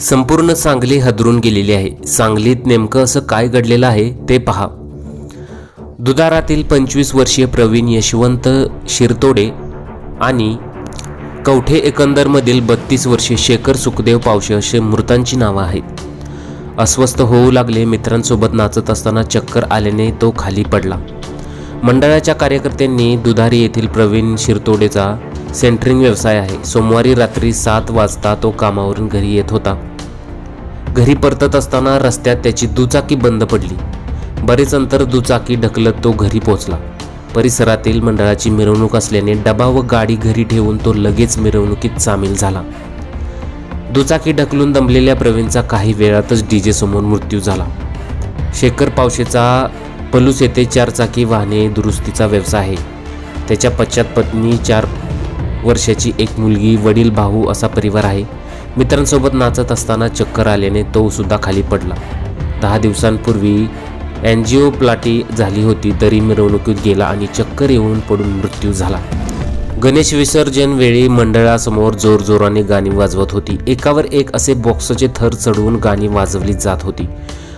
संपूर्ण सांगली हदरून गेलेली आहे. सांगलीत नेमकं असं काय घडलेलं आहे ते पहा. दुधारातील पंचवीस वर्षीय प्रवीण यशवंत शिरतोडे आणि कवठे एकंदरमधील बत्तीस वर्षीय शेखर सुखदेव पावशे असे मृतांची नावं आहेत. अस्वस्थ होऊ लागले मित्रांसोबत नाचत असताना चक्कर आल्याने तो खाली पडला. मंडळाच्या कार्यकर्त्यांनी दुधारी येथील प्रवीण शिरतोडेचा सेंटरिंग व्यवसाय आहे. सोमवारी रात्री सात वाजता तो कामावरून घरी येत होता. घरी परतत असताना रस्त्यात त्याची दुचाकी बंद पडली. बरेच अंतर दुचाकी ढकलत तो घरी पोचला परिसरातील मंडळाची मिरवणूक असल्याने डबा व गाडी घरी ठेवून तो लगेच मिरवणुकीत सामील झाला. दुचाकी ढकलून दमलेल्या प्रवीणचा काही वेळातच डीजे समोर मृत्यू झाला. शेखर पावशेचा पलूस येथे चारचाकी वाहने दुरुस्तीचा व्यवसाय आहे. त्याच्या पश्चात पत्नी चार वर्षाची एक मुलगी वडील भाऊ असा परिवार आहे. मित्रांसोबत नाचत असताना चक्कर आल्याने तो सुद्धा खाली पडला. दहा दिवसांपूर्वी अँजिओप्लाटी झाली होती तरी मिरवणुकीत गेला आणि चक्कर येऊन पडून मृत्यू झाला. गणेश विसर्जन वेळी मंडळासमोर जोरजोराने गाणी वाजवत होती. एकावर एक असे बॉक्सचे थर चढवून गाणी वाजवली जात होती.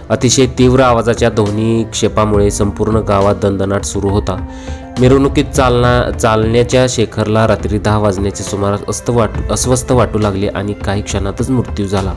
अतिशय तीव्र आवाजाच्या ध्वनी क्षेपामुळे संपूर्ण गावात दणदणाट सुरू होता. मिरवणुकीत चालना चालण्याच्या शेखरला रात्री दहा वाजण्याचे सुमारास अस्त वाटू अस्वस्थ वाटू लागले आणि काही क्षणातच मृत्यू झाला.